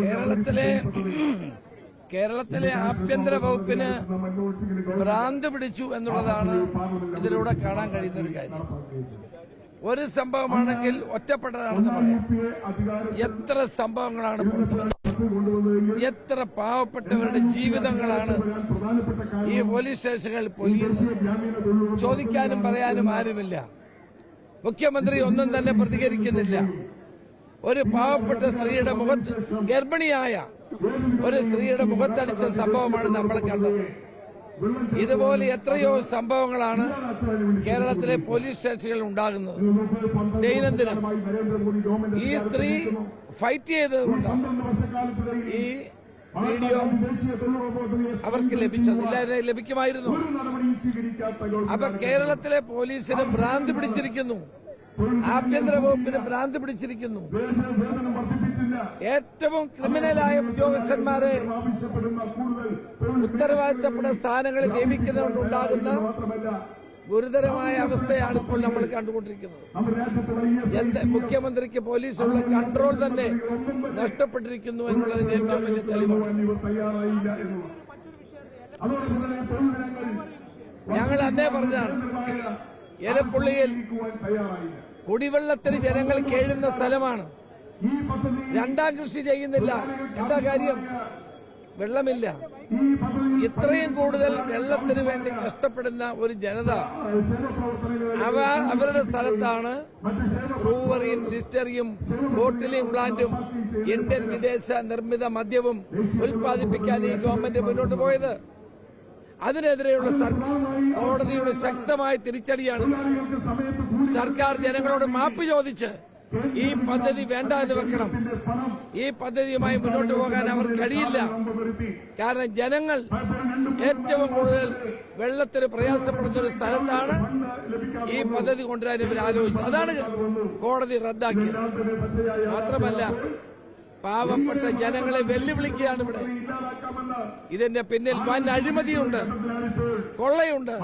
കേരളത്തിലെ കേരളത്തിലെ ആഭ്യന്തര വകുപ്പിന് ഭ്രാന്ത് പിടിച്ചു എന്നുള്ളതാണ് ഇതിലൂടെ കാണാൻ കഴിയുന്ന ഒരു കാര്യം. ഒരു സംഭവമാണെങ്കിൽ ഒറ്റപ്പെട്ടതാണെന്ന് എത്ര സംഭവങ്ങളാണ്? എത്ര പാവപ്പെട്ടവരുടെ ജീവിതങ്ങളാണ് ഈ പോലീസ് സ്റ്റേഷനുകളിൽ പൊലിയുന്നത്? ചോദിക്കാനും പറയാനും ആരുമില്ല. മുഖ്യമന്ത്രി ഒന്നും തന്നെ പ്രതികരിക്കുന്നില്ല. ഒരു പാവപ്പെട്ട സ്ത്രീയുടെ മുഖത്ത് ഗർഭിണിയായ ഒരു സ്ത്രീയുടെ മുഖത്തടിച്ച സംഭവമാണ് നമ്മൾ കണ്ടത്. ഇതുപോലെ എത്രയോ സംഭവങ്ങളാണ് കേരളത്തിലെ പോലീസ് സ്റ്റേഷനുകളിൽ ഉണ്ടാകുന്നത്. ദൈനംദിനം ഈ സ്ത്രീ ഫൈറ്റ് ചെയ്തതുകൊണ്ട് ഈ വീഡിയോ അവർക്ക് ലഭിച്ചത്. ഇല്ലാതെ ലഭിക്കുമായിരുന്നു. അപ്പൊ കേരളത്തിലെ പോലീസിന് ഭ്രാന്ത് പിടിച്ചിരിക്കുന്നു. ആഭ്യന്തര വകുപ്പിന് ഭ്രാന്തി പിടിച്ചിരിക്കുന്നു. ഏറ്റവും ക്രിമിനലായ ഉദ്യോഗസ്ഥന്മാരെ ഉത്തരവാദിത്തപ്പെട്ട സ്ഥാനങ്ങളിൽ നിയമിക്കുന്നതുകൊണ്ടുണ്ടാകുന്ന ഗുരുതരമായ അവസ്ഥയാണ് ഇപ്പോൾ നമ്മൾ കണ്ടുകൊണ്ടിരിക്കുന്നത്. മുഖ്യമന്ത്രിക്ക് പോലീസുള്ള കൺട്രോൾ തന്നെ നഷ്ടപ്പെട്ടിരിക്കുന്നു എന്നുള്ളതിന്റെ ഏറ്റവും വലിയ തെളിവാണ്. ഞങ്ങൾ അന്നേ പറഞ്ഞാണ് എലപ്പുള്ളിയിൽ കുടിവെള്ളത്തിന് ജനങ്ങൾ കേഴുന്ന സ്ഥലമാണ്. രണ്ടാം കൃഷി ചെയ്യുന്നില്ല. എന്താ കാര്യം? വെള്ളമില്ല. ഇത്രയും കൂടുതൽ വെള്ളത്തിന് വേണ്ടി കഷ്ടപ്പെടുന്ന ഒരു ജനത അവ അവരുടെ സ്ഥലത്താണ് ബ്രൂവറിയും ഡിസ്റ്ററിയും ബോട്ടിലിംഗ് പ്ലാന്റും ഇന്ത്യൻ വിദേശ നിർമ്മിത മദ്യവും ഉൽപ്പാദിപ്പിക്കാൻ ഈ ഗവൺമെന്റ് മുന്നോട്ട് പോയത്. അതിനെതിരെയുള്ള കോടതിയുടെ ശക്തമായ തിരിച്ചടിയാണ്. സർക്കാർ ജനങ്ങളോട് മാപ്പ് ചോദിച്ച് ഈ പദ്ധതി വേണ്ട എന്ന് വെക്കണം. ഈ പദ്ധതിയുമായി മുന്നോട്ട് പോകാൻ അവർ കഴിയില്ല. കാരണം ജനങ്ങൾ ഏറ്റവും കൂടുതൽ വെള്ളത്തിന് പ്രയാസപ്പെടുന്ന ഒരു സ്ഥലത്താണ് ഈ പദ്ധതി കൊണ്ടുവരാൻ ഇവർ ആലോചിച്ചത്. അതാണ് കോടതി റദ്ദാക്കിയത്. മാത്രമല്ല പാവപ്പെട്ട ജനങ്ങളെ വെല്ലുവിളിക്കുകയാണ് ഇവിടെ. ഇതിന്റെ പിന്നിൽ വൻ അഴിമതിയുണ്ട് കൊള്ളയുണ്ട്.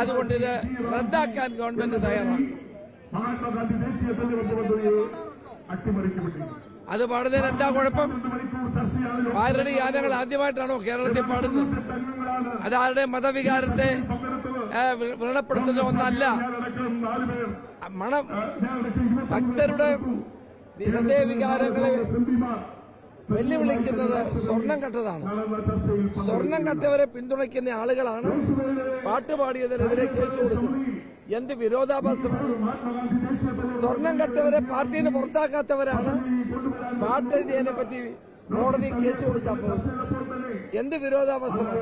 അതുകൊണ്ട് ഇത് റദ്ദാക്കാൻ ഗവൺമെന്റ് തയ്യാറാണ്. അത് പാടുന്നതിന് എന്താ കുഴപ്പം? ആരുടെ യാനങ്ങൾ ആദ്യമായിട്ടാണോ കേരളത്തിൽ പാടുന്നത്? അതാരുടെ മതവികാരത്തെ വ്രണപ്പെടുത്തുന്ന ഒന്നല്ല മണം ഭക്തരുടെ ഹൃദയവികാരങ്ങളെ വികാരങ്ങളെ വെല്ലുവിളിക്കുന്നത് സ്വർണം കട്ടതാണ്. സ്വർണം കട്ടവരെ പിന്തുണയ്ക്കുന്ന ആളുകളാണ് പാട്ടുപാടിയതിനെതിരെ കേസ് കൊടുക്കുന്നത് എന്ത് വിരോധാഭാസമാണ് തെളിവ് സ്വർണം കട്ടവരെ പാർട്ടിയിൽ പുറത്താക്കാത്തവരാണ് പാട്ടെഴുതിയതിനെ പറ്റി കോടതി കേസ് പോകുന്നത് എന്ത് വിരോധാഭാസമാണ്?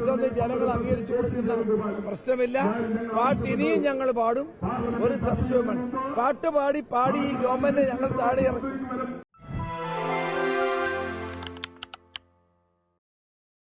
ഇതൊന്നും ജനങ്ങൾ അംഗീകരിച്ചു കൊടുക്കുന്ന പ്രശ്നമില്ല. പാട്ട് ഇനിയും ഞങ്ങൾ പാടും. ഒരു സംശയവുമാണ് പാട്ട് പാടി പാടി ഈ ഗവൺമെന്റ് ഞങ്ങൾ താഴെ ഇറക്കും